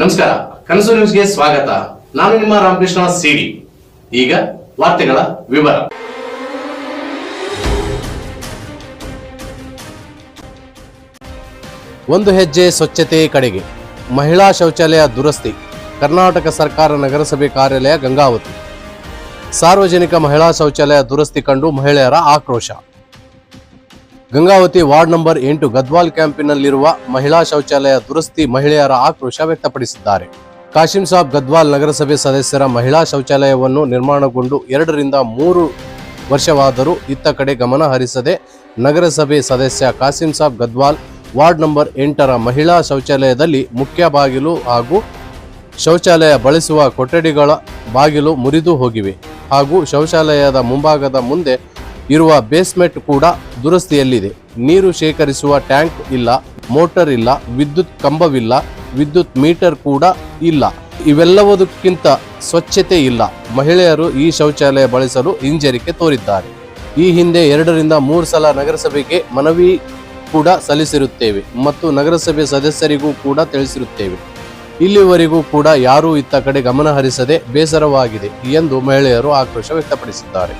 ನಮಸ್ಕಾರ, ಕನಸು ನ್ಯೂಸ್ಗೆ ಸ್ವಾಗತ. ನಾನು ನಿಮ್ಮ ರಾಮಕೃಷ್ಣ ಸಿಡಿ. ಈಗ ವಾರ್ತೆಗಳ ವಿವರ. ಒಂದು ಹೆಜ್ಜೆ ಸ್ವಚ್ಛತೆ ಕಡೆಗೆ. ಮಹಿಳಾ ಶೌಚಾಲಯ ದುರಸ್ತಿ. ಕರ್ನಾಟಕ ಸರ್ಕಾರ ನಗರಸಭೆ ಕಾರ್ಯಾಲಯ ಗಂಗಾವತಿ. ಸಾರ್ವಜನಿಕ ಮಹಿಳಾ ಶೌಚಾಲಯ ದುರಸ್ತಿ ಕಂಡು ಮಹಿಳೆಯರ ಆಕ್ರೋಶ. ಗಂಗಾವತಿ ವಾರ್ಡ್ ನಂಬರ್ ಎಂಟು ಗದ್ವಾಲ್ ಕ್ಯಾಂಪಿನಲ್ಲಿರುವ ಮಹಿಳಾ ಶೌಚಾಲಯ ದುರಸ್ತಿ ಮಹಿಳೆಯರ ಆಕ್ರೋಶ ವ್ಯಕ್ತಪಡಿಸಿದ್ದಾರೆ. ಕಾಶಿಂ ಸಾಬ್ ಗದ್ವಾಲ್ ನಗರಸಭೆ ಸದಸ್ಯರ ಮಹಿಳಾ ಶೌಚಾಲಯವನ್ನು ನಿರ್ಮಾಣಗೊಂಡು ಎರಡರಿಂದ ಮೂರು ವರ್ಷವಾದರೂ ಇತ್ತ ಕಡೆ ಗಮನ ಹರಿಸದೆ ನಗರಸಭೆ ಸದಸ್ಯ ಕಾಸಿಂ ಸಾಬ್ ಗದ್ವಾಲ್ ವಾರ್ಡ್ ನಂಬರ್ ಎಂಟರ ಮಹಿಳಾ ಶೌಚಾಲಯದಲ್ಲಿ ಮುಖ್ಯ ಬಾಗಿಲು ಹಾಗೂ ಶೌಚಾಲಯ ಬಳಸುವ ಕೊಠಡಿಗಳ ಬಾಗಿಲು ಮುರಿದು ಹೋಗಿವೆ ಹಾಗೂ ಶೌಚಾಲಯದ ಮುಂಭಾಗದ ಮುಂದೆ ಇರುವ ಬೇಸ್ಮೆಂಟ್ ಕೂಡ ದುರಸ್ತಿಯಲ್ಲಿದೆ. ನೀರು ಶೇಖರಿಸುವ ಟ್ಯಾಂಕ್ ಇಲ್ಲ ಮೋಟರ್ ಇಲ್ಲ, ವಿದ್ಯುತ್ ಕಂಬವಿಲ್ಲ, ವಿದ್ಯುತ್ ಮೀಟರ್ ಕೂಡ ಇಲ್ಲ. ಇವೆಲ್ಲವುದಕ್ಕಿಂತ ಸ್ವಚ್ಛತೆ ಇಲ್ಲ. ಮಹಿಳೆಯರು ಈ ಶೌಚಾಲಯ ಬಳಸಲು ಹಿಂಜರಿಕೆ ತೋರಿದ್ದಾರೆ. ಈ ಹಿಂದೆ ಎರಡರಿಂದ ಮೂರು ಸಲ ನಗರಸಭೆಗೆ ಮನವಿ ಕೂಡ ಸಲ್ಲಿಸಿರುತ್ತೇವೆ ಮತ್ತು ನಗರಸಭೆ ಸದಸ್ಯರಿಗೂ ಕೂಡ ತಿಳಿಸಿರುತ್ತೇವೆ. ಇಲ್ಲಿವರೆಗೂ ಕೂಡ ಯಾರೂ ಇತ್ತ ಕಡೆ ಗಮನ ಹರಿಸದೆ ಬೇಸರವಾಗಿದೆ ಎಂದು ಮಹಿಳೆಯರು ಆಕ್ರೋಶ ವ್ಯಕ್ತಪಡಿಸಿದ್ದಾರೆ.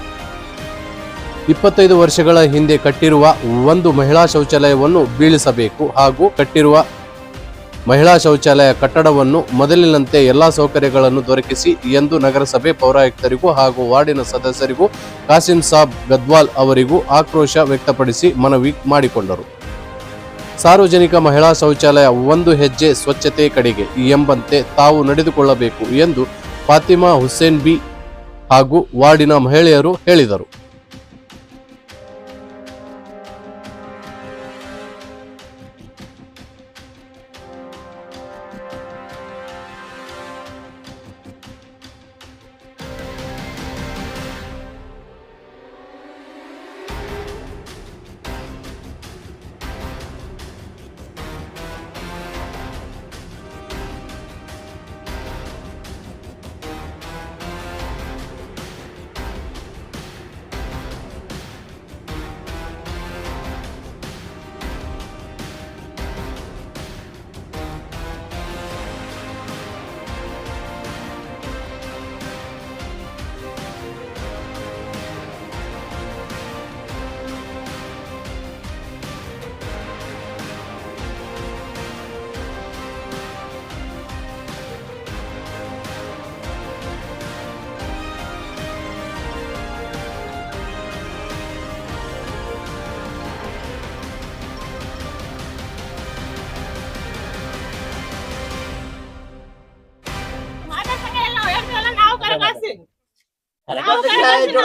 ಇಪ್ಪತ್ತೈದು ವರ್ಷಗಳ ಹಿಂದೆ ಕಟ್ಟಿರುವ ಒಂದು ಮಹಿಳಾ ಶೌಚಾಲಯವನ್ನು ಬೀಳಿಸಬೇಕು ಹಾಗೂ ಕಟ್ಟಿರುವ ಮಹಿಳಾ ಶೌಚಾಲಯ ಕಟ್ಟಡವನ್ನು ಮೊದಲಿನಂತೆ ಎಲ್ಲಾ ಸೌಕರ್ಯಗಳನ್ನು ದೊರಕಿಸಿ ಎಂದು ನಗರಸಭೆ ಪೌರಾಯುಕ್ತರಿಗೂ ಹಾಗೂ ವಾರ್ಡಿನ ಸದಸ್ಯರಿಗೂ ಕಾಸಿಂ ಸಾಬ್ ಗದ್ವಾಲ್ ಅವರಿಗೂ ಆಕ್ರೋಶ ವ್ಯಕ್ತಪಡಿಸಿ ಮನವಿ ಮಾಡಿಕೊಂಡರು. ಸಾರ್ವಜನಿಕ ಮಹಿಳಾ ಶೌಚಾಲಯ ಒಂದು ಹೆಜ್ಜೆ ಸ್ವಚ್ಛತೆ ಕಡೆಗೆ ಎಂಬಂತೆ ತಾವು ನಡೆದುಕೊಳ್ಳಬೇಕು ಎಂದು ಫಾತಿಮಾ ಹುಸೇನ್ ಬಿ ಹಾಗೂ ವಾರ್ಡಿನ ಮಹಿಳೆಯರು ಹೇಳಿದರು. तो तो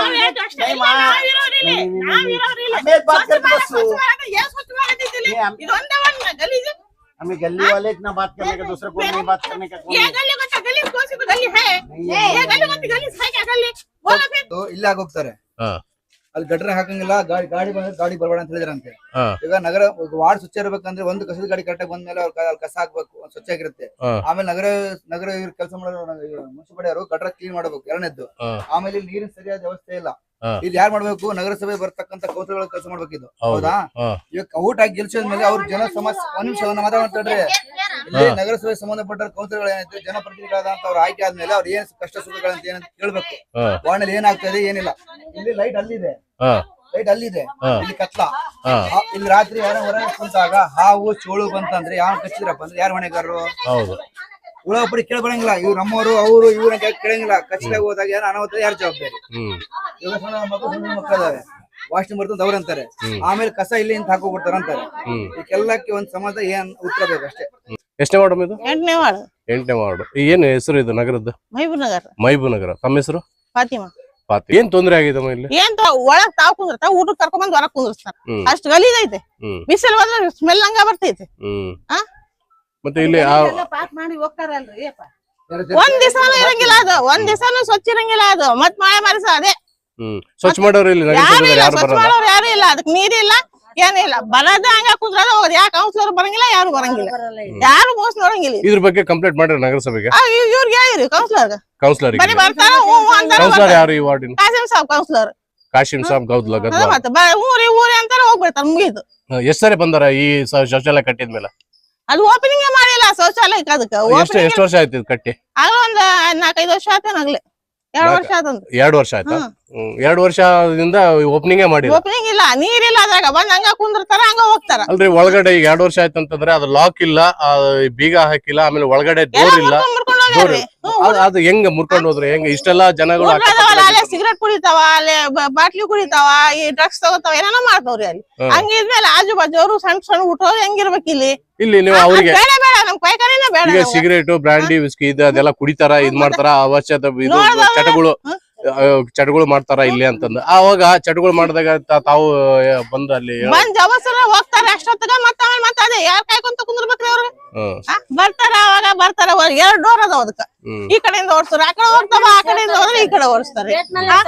हाँ, हमें गली हाँ? वाले इतना बात करने का दूसरा कोई नहीं बात करने का ये गली का तो गली कौन सी गली है? ये गली का गली है क्या गली? बोलो फिर। तो इल्ला गुप्तर है। हाँ। ಅಲ್ಲಿ ಗಟ್ರ ಹಾಕಂಗಿಲ್ಲ ಗಾಡಿ ಗಾಡಿ ಬಂದ್ರೆ ಗಾಡಿ ಬರಬೇಡ ಅಂತ ಹೇಳಿದ್ರಂತೆ ಹಾ. ಈಗ ನಗರ ವಾರ್ಡ್ ಸ್ವಚ್ಛ ಇರ್ಬೇಕಂದ್ರೆ ಒಂದು ಕಸದ ಗಾಡಿ ಕರೆಕ್ಟಾಗಿ ಬಂದ್ಮೇಲೆ ಅವ್ರ ಅಲ್ಲಿ ಕಸ ಹಾಕ್ಬೇಕು ಒಂದ್ ಸ್ವಚ್ಛ ಆಗಿರುತ್ತೆ ಹಾ. ಆಮೇಲೆ ನಗರ ನಗರ ಇವ್ರ ಕೆಲಸ ಮಾಡೋ ಮುನ್ಸಿಪಾಲಿಟಿಯವರು ಗಟ್ರ ಕ್ಲೀನ್ ಮಾಡ್ಬೇಕು ಎರಡನೇದ್ದು ಹಾ. ಆಮೇಲೆ ಇಲ್ಲಿ ನೀರಿನ ಸರಿಯಾದ ವ್ಯವಸ್ಥೆ ಇಲ್ಲ. ಇದು ಯಾರು ಮಾಡ್ಬೇಕು? ನಗರಸಭೆ ಬರ್ತಕ್ಕಂತ ಕೌನ್ಸಿಲ್ಗಳು ಕೆಲಸ ಮಾಡಬೇಕು ಇದು. ಹೌದಾ. ಇವಾಗ ಔಟ್ ಆಗಿ ಗೆಲ್ಸಿದ್ಮೇಲೆ ಅವ್ರ ಜನ ಸಮಸ್ಯೆ ಒಂದ್ ನಿಮಿಷ ಮಾತಾಡ್ತಾರೆ ಇಲ್ಲಿ. ನಗರಸಭೆ ಸಂಬಂಧಪಟ್ಟ ಕೌನ್ಸಿಲ್ಗಳು ಏನೈತೆ ಜನಪ್ರತಿನಿಧಿಗಳಾದಂತ ಅವ್ರ ಆಯ್ಕೆ ಆದ್ಮೇಲೆ ಅವ್ರ ಏನ್ ಕಷ್ಟ ಸುಖಗಳಂತ ಏನಂತ ಕೇಳ್ಬೇಕು. ವಾರ್ಡ್ನಲ್ಲಿ ಏನಾಗ್ತದೆ ಏನಿಲ್ಲ. ಇಲ್ಲಿ ಲೈಟ್ ಅಲ್ಲಿದೆ. ಲೈಟ್ ಅಲ್ಲಿದೆ. ಇಲ್ಲಿ ಕತ್ಲ. ಇಲ್ಲಿ ರಾತ್ರಿ ಯಾರೋ ಹೊರಗೆ ಕುಂತಾಗ ಹಾವು ಚೋಳು ಬಂತಂದ್ರೆ ಯಾರು ಕಚ್ಚಿದ್ರಪ್ಪ ಅಂದ್ರೆ ಯಾರು ಹೊಣೆಗಾರರು? ಹೌದು ಉಳ ಒಬ್ಬರು ಕೇಳ ಬರಂಗಿಲ್ಲ ಇವ್ರು ನಮ್ಮವರು ಅವರು ಇವ್ರ ಕೇಳಂಗಿಲ್ಲ. ಕಚ್ಚಿದಾಗ ಹೋದಾಗ ಯಾರು ಅನಾಹುತ ಯಾರು ಜವಾಬ್ದಾರಿ? ಇವಾಗ ಸಣ್ಣ ಮಕ್ಕಳು ಸಣ್ಣ ಮಕ್ಕಳು ಇದಾವೆ ವಾಶ್ರೂಮ್ ಬರ್ತಂತ ಅವ್ರು ಅಂತಾರೆ. ಆಮೇಲೆ ಕಸ ಇಲ್ಲಿ ಅಂತ ಹಾಕೋಬಿಡ್ತಾರ ಅಂತಾರೆ. ಇದಕ್ಕೆಲ್ಲಕ್ಕೆ ಒಂದ್ ಸಮಾಜ ಏನ್ ಉತ್ತರ ಬೇಕು ಅಷ್ಟೇ. ಎಷ್ಟನೇ ವಾರ್ಡ್ ಇದು? ಎಂಟನೇ ವಾರ್ಡ್. ಎಂಟನೇ ವಾರ್ಡ್. ಏನ್ ಹೆಸರು ಇದು ನಗರದ್ದು? ಮೈಬೂರ್ ನಗರ. ಮೈಬೂರ್ ನಗರ. ತಮ್ಮ ಹೆಸರು? ಫಾತಿಮಾ. ಪಾತಿ ಏನ್ ತೊಂದ್ರೆ ಆಗಿದೆ ಇಲ್ಲಿ? ಏನ್ ಒಳಗ್ ತಾವ್ ಕುಂದಿರ್ತಾವ ಊಟಕ್ಕೆ ಕರ್ಕೊಂಡ್ ಬಂದ್ ಹೊರಗ್ ಕುಂದಿರ್ತಾರ ಅಷ್ಟ್ ಗಲೀಜ್ ಐತೆ. ಬಿಸಿಲು ಬಂದ್ರೆ ಸ್ಮೆಲ್ ಹಂಗ ಬರ್ತೈತೆ? ಮತ್ತೆ ಇಲ್ಲಿ ಆ ಪಾಸ್ ಮಾಡಿ ಹೋಗ್ತಾರಲ್ರಿ ಅಪ್ಪ. ಒಂದ್ ದಿವಸನೂ ಇರಂಗಿಲ್ಲ ಅದು ಒಂದ್ ದಿವಸನೂ ಸ್ವಚ್ಛ ಇರಂಗಿಲ್ಲ ಅದು. ಮತ್ ಮಳೆ ಮರಸ ಅದೇ. ಹ್ಮ್ ಸ್ವಚ್ಛ ಮಾಡೋರು ಇಲ್ಲಿ ಯಾರು ಇಲ್ಲ ಯಾರು ಸ್ವಚ್ಛ ಮಾಡೋರು ಯಾರು ಇಲ್ಲ ಅದಕ್ಕೆ ನೀರಿಲ್ಲ ಏನಿಲ್ಲ ಬರೋದ ಹಂಗ ಕುಂದ್ರದ ಹೋಗೋದು. ಯಾಕೆ ಕೌನ್ಸಿಲರ್ ಬರಂಗಿಲ್ಲ ಯಾರು ಬರಂಗಿಲ್ಲ. ಯಾರು ಮೋಸ ನೋಡಂಗಿಲ್ಲ ಇದ್ರ ಬಗ್ಗೆ ಕಂಪ್ಲೇಂಟ್ ಮಾಡ್ರಿ ನಗರಸಭೆಗೆ ಇವ್ರಿಗೆ ಹೇಳಿರಿ ಕೌನ್ಸಿಲರ್ ಕೌನ್ಸಿಲರ್ ಬರೀ ಬರ್ತಾರ ಹ್ಞೂ ಹ್ಞೂ ಅಂತಾರ ಕೌನ್ಸಿಲರ್ ಯಾರು ಈ ವಾರ್ಡಿನ? ಕಾಸಿಂ ಸಾಬ್ ಕೌನ್ಸಿಲರ್ ಕಾಶಿಂ ಸಾಬ್ ಗೌದ್ಲ ಅದ ಗದ್ವಾಲ್ ಮತ್ತೆ ಬ- ಊರಿ ಊರಿ ಅಂತಾರ ಹೋಗ್ಬಿಡ್ತಾರೆ ಮುಗೀತು ಎಷ್ಟ್ ಸರಿ ಬಂದಾರ ಈ ಸ- ಶೌಚಾಲಯ ಕಟ್ಟಿದ್ಮೇಲೆ? ಅದು ಓಪನಿಂಗ್ ಮಾಡಿಲ್ಲ ಶೌಚಾಲಯ ಅದಕ್ಕೆ. ಎಷ್ಟು ಎಷ್ಟು ವರ್ಷ ಆಯ್ತು ಇದು ಕಟ್ಟಿ? ಆಗ ಒಂದ್ ನಾಲ್ಕೈದು ವರ್ಷ ಆತೇನಾಗ್ಲಿ ಎರಡ್ ವರ್ಷ ಆತಂತ ಎರಡು ವರ್ಷ ಆಯ್ತಾ. ಎರಡು ವರ್ಷದಿಂದ ಓಪನಿಂಗೇ ಮಾಡಿ ಓಪನಿಂಗ್ ಇಲ್ಲ ನೀರಿಲ್ಲ ಅದ್ರಾಗ. ಬಂದ್ ಹಂಗ ಕುಂದಿರ್ತಾರ ಹಂಗ ಹೋಗ್ತಾರ. ಅಲ್ರಿ ಒಳಗಡೆ ಈಗ ಎರಡು ವರ್ಷ ಆಯ್ತು ಅಂತಂದ್ರೆ ಅದು ಲಾಕ್ ಇಲ್ಲ ಆ, ಬೀಗ ಹಾಕಿಲ್ಲ ಆಮೇಲೆ ಒಳಗಡೆ ಡೋರ್ ಇಲ್ಲ. ಅದು- ಅದು ಹೆಂಗ್ ಮುರ್ಕೊಂಡು ಹೋದ್ರೆ ಹೆಂಗ ಇಷ್ಟೆಲ್ಲ ಜನಗಳು ಅಲ್ಲೇ ಸಿಗರೇಟ್ ಕುಡಿತಾವ ಅಲ್ಲೇ ಬಾಟ್ಲಿ ಕುಡಿತಾವ ಈ ಡ್ರಗ್ಸ್ ತಗೋತಾವ ಏನೇನೋ ಮಾಡ್ತಾವ್ರಿ ಅಲ್ಲಿ. ಹಂಗಿದ್ಮೇಲೆ ಆಜು ಬಾಜು ಅವರು ಸಣ್ಣ ಸಣ್ಣ ಹುಟ್ಟೋರು ಹೆಂಗಿರ್ಬೇಕು ಇಲ್ಲಿ? ಇಲ್ಲಿ ನೀವು ಅವ್ರಿಗೆ ಬೇಡ ಬೇಡ ನಮ್ ಪೈಖಾನಿನೇ ಬೇಡ ಈಗ ಸಿಗರೇಟ್ ಬ್ರಾಂಡಿ ವಿಸ್ಕಿ ಇದು ಅದೆಲ್ಲ ಕುಡಿತಾರ ಇದ್ ಮಾಡ್ತಾರ ಅವಶ್ಯತೆ ಇದು. ಚಟಗಳು. ಹ್ಮ್. ಚಟಗಳು ಮಾಡ್ತಾರ ಇಲ್ಲಿ ಅಂತಂದು. ಅವಾಗ ಚಟಗಳು ಮಾಡಿದಾಗ ತಾವು ಬಂದ ಅಲ್ಲಿ ಬಂದ್ ಜವಸರ ಹೋಗ್ತಾರೆ. ಅಷ್ಟೊತ್ತಗ ಮತ್ತ ಆಮೇಲೆ ಮತ್ತ ಅದೇ ಯಾರ್ ಕಾಯ್ಕೊಂತ ಕುಂದ್ರಬೇಕ್ರಿ ಅವ್ರು? ಬರ್ತಾರ ಅವಾಗ ಬರ್ತಾರ. ಎರಡ್ ಡೋರ್ ಅದಾವ ಅದಕ್ಕ ಈ ಕಡೆಯಿಂದ ಓಡಿಸ್ತಾರ ಆ ಕಡೆ ಹೋಗ್ತಾವ ಆ ಕಡೆಯಿಂದ ಹೋದ್ರೆ ಈ ಕಡೆ ಓಡಿಸ್ತಾರೆ.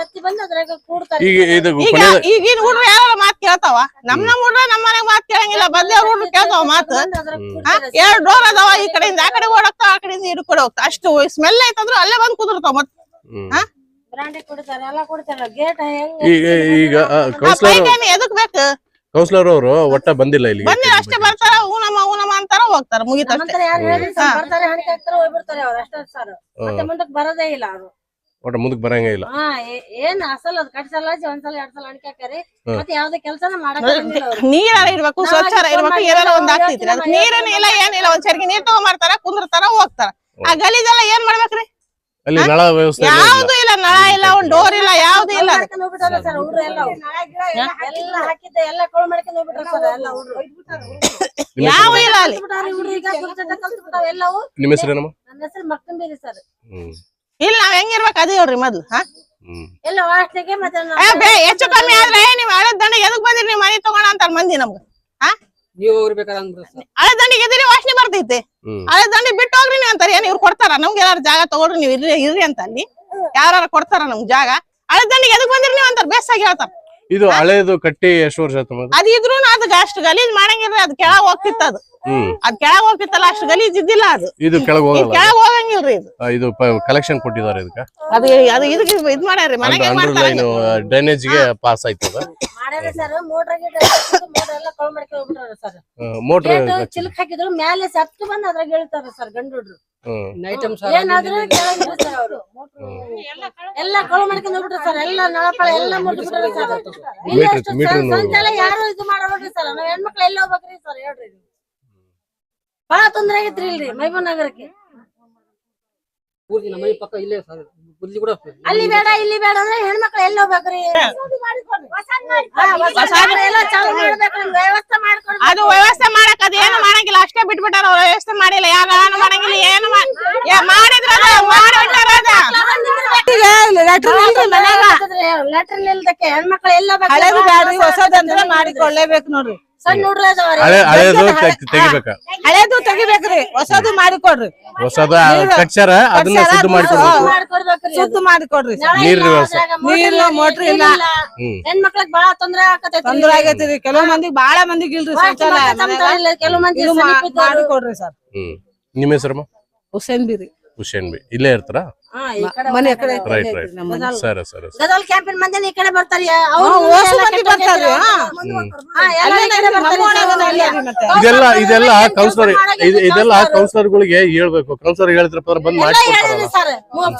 ಸತ್ತಿ ಬಂದು ಅದ್ರಾಗ ಕೂಡ್ತಾರೆ. ಈಗ ಇದು ಈಗ ಕೊನೆ ಈಗಿನ ಹುಡ್ರು ಯಾರ ಮಾತ್ ಕೇಳ್ತಾವ? ನಮ್ ನಮ್ ಹುಡ್ರ ನಮ್ ಮನೆಗ್ ಮಾತ್ ಕೇಳಂಗಿಲ್ಲ. ಬಂದೇವ್ರ ಹುಡ್ರು ಕೇಳ್ತಾವ ಮಾತು. ಎರಡ್ ಡೋರ್ ಅದಾವ ಈ ಕಡೆಯಿಂದ ಆ ಕಡೆ ಓಡಾಕ್ತಾವ ಆ ಕಡೆಯಿಂದ ಈ ಕಡೆ ಹೋಗ್ತಾವ. ಅಷ್ಟು ಸ್ಮೆಲ್ ಐತಂದ್ರ ಅಲ್ಲೇ ಬಂದ್ ಕುದುರ್ತಾವ ಮತ್ತೆ? ಬ್ರಾಂಡಿ ಕುಡಿತಾರೆ ಎಲ್ಲ ಕುಡಿತಾರ ಗೇಟ್ ಹೆಂಗ್ ಈಗ ಈಗ ಕೌನ್ಸಿಲರ್ ಪೈಖಾನಿ ಎದಕ್ ಬೇಕು? ಕೌನ್ಸಿಲರ್ ಅವರು ಒಟ್ಟ ಬಂದಿಲ್ಲ ಇಲ್ಲಿ ಬಂದಿರ ಅಷ್ಟೇ ಬರ್ತಾರ ಊನಮ್ಮ ಊನಮ್ಮ ಅಂತಾರ ಹೋಗ್ತಾರ ಮುಗಿತ ಅಷ್ಟೇ ನಮ್ಮಂತರ ಯಾರು ಹೇಳಿ ಹಾ. ಬರ್ತಾರೆ ಹಣಿಕೆ ಹಾಕ್ತಾರೆ ಹೋಗ್ಬಿಡ್ತಾರೆ ಅವ್ರು ಅಷ್ಟೇ ಸರ್. ಮತ್ತೆ ಮುಂದಕ್ಕೆ ಬರೋದೇ ಇಲ್ಲ ಅವರು. ಒಟ್ಟ ಮುಂದಕ್ಕೆ ಬರಂಗೇ ಇಲ್ಲ. ಹಾ ಏ- ಏನ್ ಅಸಲ್ ಅದ್ ಕಟ್ಸಲ್ಲ ಒಂದ್ಸಲ ಎರಡ್ ಸಲ ಹಣಿಕೆ ಹಾಕ್ಯಾರಿ. ಮತ್ತೆ ಯಾವ್ದೇ ಕೆಲಸನ ಮಾಡಕ್ಕೆ. ನೀರಾರ ಇರ್ಬೇಕು ಸ್ವಚ್ಛರ ಇರ್ಬೇಕು ಏನಾರ ಒಂದ್ ಆಗ್ತೈತ್ರಿ ಅದಕ್ಕೆ ಇಲ್ಲ ಏನಿಲ್ಲ ಒಂದ್ ಸರಿಗೆ ನೀರ್ ತಗೊಂಬರ್ತಾರ ಕುಂದಿರ್ತಾರ ಹೋಗ್ತಾರ. ಆ ಗಲೀಜೆಲ್ಲ ಏನ್ ಮಾಡ್ಬೇಕ್ರಿ? ಅಲ್ಲಿ ನಳ ವ್ಯವಸ್ಥೆ ಇಲ್ಲ. ಯಾವ್ದು ಇಲ್ಲ ನಳ ಇಲ್ಲ ಒಂದ್ ಡೋರ್ ಇಲ್ಲ ಯಾವ್ದು ಇಲ್ಲ ಮಾಡ್ಕೊಂಡ್ ಹೋಗ್ಬಿಟ್ಟಾರ ಸರ್ ಹುಡ್ರು ಎಲ್ಲ. ಎಲ್ಲ ಹಾಕಿದ್ದೆ ಎಲ್ಲ ಕೊಳ್ ಮಾಡ್ಕೊಂಡ್ ಹೋಗ್ಬಿಟ್ಟಾರ ಸರ್ ಎಲ್ಲ ಹುಡ್ರು. ನಿಮ್ಮ ಯಾವ ಇಲ್ಲ ಅಲ್ಲಿ. ಕಲ್ತ್ಬಿಟ್ಟಾರಿ ಹುಡ್ರು ಈಗ ಗುರ್ಜಟ ಕಲ್ತ್ಬಿಟ್ಟಾವ ಎಲ್ಲವು. ನಿಮ್ಮ ಹೆಸರೇನಮ್ಮ ನನ್ನ ಹೆಸರು ಮಕ್ಕಂಬೀರಿ ಸರ್. ಹ್ಮ್. ಇಲ್ಲ ನಾವ್ ಹೆಂಗಿರ್ಬೇಕು ಅದೇ ಹೇಳ್ರಿ ಮೊದ್ಲು ಹಾ? ಹ್ಮ್. ಎಲ್ಲ ವಾಸನೆಗೆ ಮತ್ತೆ ಏ, ಬೇ ಹೆಚ್ಚು ಕಮ್ಮಿ ಆದ್ರೆ ನೀವ್ ಹಳೆ ದಂಡ ಎದಕ್ ಬಂದಿರಿ ನೀವ್ ಮನೆ ತಗೋಣ ಅಂತಾರ ಮಂದಿ ನಮ್ಗ ಹಾ? ನೀವು ಹೋಗ್ಬೇಕಾದ್ರೆ ಹಂಗ್ ಬಿಡ್ರಿ ಸರ್. ಹಳೆ ದಂಡಿಗೆ ಎದಿರಿ ವಾಸನೆ ಬರ್ತೈತೆ ಹ್ಮ್. ಹಳೆ ದಂಡಿ ಬಿಟ್ಟು ಹೋಗ್ರಿ ನೀವ್ ಅಂತಾರ. ಏನ್ ಇವ್ರು ಕೊಡ್ತಾರ? ನಮ್ಗೆ ಯಾರು ಜಾಗ ತಗೊಳ್ರಿ ನೀವ್ ಇರ್ರಿ ಇರ್ರಿ ಅಂತ ಅಲ್ಲಿ ಯಾರು ಕೊಡ್ತಾರ ನಮ್ಗ್ ಜಾಗ. ಹಳೆ ದಂಡಿಗೆ ಎದಕ್ ಬಂದ್ರಿ ನೀವ್ ಅಂತಾರ? ಬೇಸಾಗಿ ಹೇಳ್ತಾರ. ಇದು ಹಳೇದು ಕಟ್ಟಿ ಎಷ್ಟು ವರ್ಷ ಆಯ್ತು ಮಗ? ಅದ್ ಇದ್ರು ಅದ್ ಅಷ್ಟು ಗಲೀಜ್ ಮಾಡಂಗಿಲ್ಲ ಅದ್ ಕೆಳಗ್ ಹೋಗ್ತಿತ್ತು ಅದು. ಅದ್ ಕೆಳಗ್ ಹೋಗ್ತಿತ್ತಲ್ಲ ಅಷ್ಟು ಗಲೀಜ್ ಇದ್ದಿಲ್ಲ ಅದು. ಇದು ಕೆಳಗ್ ಹೋಗಲ್ಲ. ಕೆಳಗ್ ಹೋಗಂಗಿಲ್ರಿ ಇದು. ಆ, ಇದು ಕಲೆಕ್ಷನ್ ಕೊಟ್ಟಿದ್ದಾರೆ ಇದಕ್ಕೆ. ಅದು ಅದು ಇದಕ್ಕೆ ಇದ್ ಮಾಡ್ಯಾರಿ ಮನೆಗೆ ಅಂಡರ್ ಮಾಡ್ತಾರ ಲೈನ್ ಡ್ರೈನೇಜ್ಗೆ ಪಾಸ್ ಆಯ್ತದ ಮಾಡ್ಯಾರ ಸರ್ ಮೋಟ್ರ್ ಗಿಡ ಮೋಟ್ರ್ ಎಲ್ಲ ಕೊಳ್ ಮಾಡ್ಕೊಂಡ್ ಹೋಗ್ಬಿಟ್ಟಾರ ಸರ್. ಮೋಟರ್ ಗೇಟ್ ಚಿಲಕ್ ಹಾಕಿದ್ರು ಮೇಲೆ ಸತ್ತು ಬಂದ್ ಅದ್ರಾಗ ಹೇಳ್ತಾರ ಸರ್ ಗಂಡು ಹುಡ್ರು ಐಟಮ್ ಏನಾದ್ರೂ ಕೇಳಂಗಿಲ್ಲ ಸರ್ ಅವರು. ಎಲ್ಲ ಕಳು ಮಾಡ್ಕೊಂಡ್ ಹೋಗ್ಬಿಟ್ರು ಸರ್ ಎಲ್ಲ ನಳಪಳ ಎಲ್ಲ ಸರ್. ಇಲ್ಲ ಮೀಟ್ರ್- ಅಷ್ಟು ಮೀಟ್ರ್ ಸಣ್ಣ ಸಣ್ಣ ಎಲ್ಲ ಯಾರು ಇದು ಸರ್ ನಾವ್ ಹೆಣ್ಮಕ್ಳು ಎಲ್ಲಿ ಹೋಗ್ಬೇಕ್ರಿ ಸರ್ ಹೇಳ್ರಿ ನೀವು. ಬಾಳ ತೊಂದ್ರೆ ಆಗೈತ್ರಿ ಇಲ್ರಿ ಮೈಬೂರ್ ನಗರಕ್ಕೆ. ಪೂರ್ತಿ ನಮ್ಮ ಮನೆ ಪಕ್ಕ ಇಲ್ಲೇ ಸರ್ ಬುದ್ಲಿ ಕೂಡ ಅಲ್ಲಿ ಬೇಡ ಇಲ್ಲಿ ಬೇಡ ಅಂದ್ರೆ ಹೆಣ್ಮಕ್ಳು ಎಲ್ಲಿ ಹೋಗ್ಬೇಕ್ರಿ? ವ್ಯವಸ್ಥೆ ಮಾಡ್ಕೊಡ್ಬೇಕು. ಅದು ವ್ಯವಸ್ಥೆ ಮಾಡಕ್ ಅದ ಏನು ಮಾಡಂಗಿಲ್ಲ ಅಷ್ಟೇ ಬಿಟ್ಬಿಟ್ಟಾರ ಅವ್ರು ವ್ಯವಸ್ಥೆ ಮಾಡಿಲ್ಲ ಯಾರು ಏನು ಮಾಡಂಗಿಲ್ಲ ಏನು ಮಾಡಿದ್ರ ಮಾಡಿಬಿಟ್ಟಾರ. ಲೆಟರ್ ಇಲ್ದಕ್ಕೆ ಹೆಣ್ಮಕ್ಳು ಎಲ್ಲ ಹಳೇದು ಬ್ಯಾಡ್ರಿ ಹೊಸದಂದ್ರೆ ಮಾಡಿಕೊಳ್ಳೇಬೇಕು ನೋಡ್ರಿ. ಸಣ್ಣ ಹುಡ್ರು ಹಳೇದು ತೆಗ್- ತೆಗಿಬೇಕ? ಹಳೇದು ತೆಗಿಬೇಕ್ರಿ ಹೊಸದು ಮಾಡಿಕೊಡ್ರಿ. ಹೊಸದ ಅದನ್ನ ಶುದ್ಧ ಮಾಡ್ಕೊಡ್ಬೇಕು. ಮಾಡಿಕೊಡ್ರಿ. ವ್ಯವಸ್ಥೆ. ನೀರಿಲ್ಲ, ಮೋಟ್ರ್ ಇಲ್ಲ. ಹೆಣ್ಮಕ್ಳಿಗೆ ಬಾಳ ತೊಂದ್ರೆ ಆಗತ್ತೆ ತೊಂದ್ರೆ ಆಗೈತಿ ಕೆಲವು ಮಂದಿಗೆ ಬಾಳ ಮಂದಿಗೆ ಇಲ್ರಿ ಶೌಚಾಲಯ. ಕೆಲವು ಮಂದಿ ಮಾಡಿಕೊಡ್ರಿ ಸರ್. ನಿಮ್ಮ ಹೆಸರಮ್ಮ? ಹುಸೇನ್ ಬಿರಿ ಹುಸೇನ್ ಬಿ ಇಲ್ಲೇ ಇರ್ತಾರ? ಮನೆ ಕಡೆ ರೈಟ್ ರೈಟ್ ಮನೆ. ಸರಿ ಸರಿ ಸರಿ. ಗದಲ್ ಕ್ಯಾಂಪಿನ ಮಂದಿನ ಈ ಕಡೆ ಬರ್ತಾರೆ ಮಂದಿ ಈ ಕಡೆ. ಇದೆಲ್ಲ ಇದೆಲ್ಲ ಕೌನ್ಸಿಲರ್ ಇದೆಲ್ಲ ಕೌನ್ಸಿಲರ್. ಗಳಿಗೆ ಹೇಳ್ಬೇಕು. ಕೌನ್ಸಿಲರ್ ಹೇಳಿದ್ರಪ್ಪ ಬಂದ್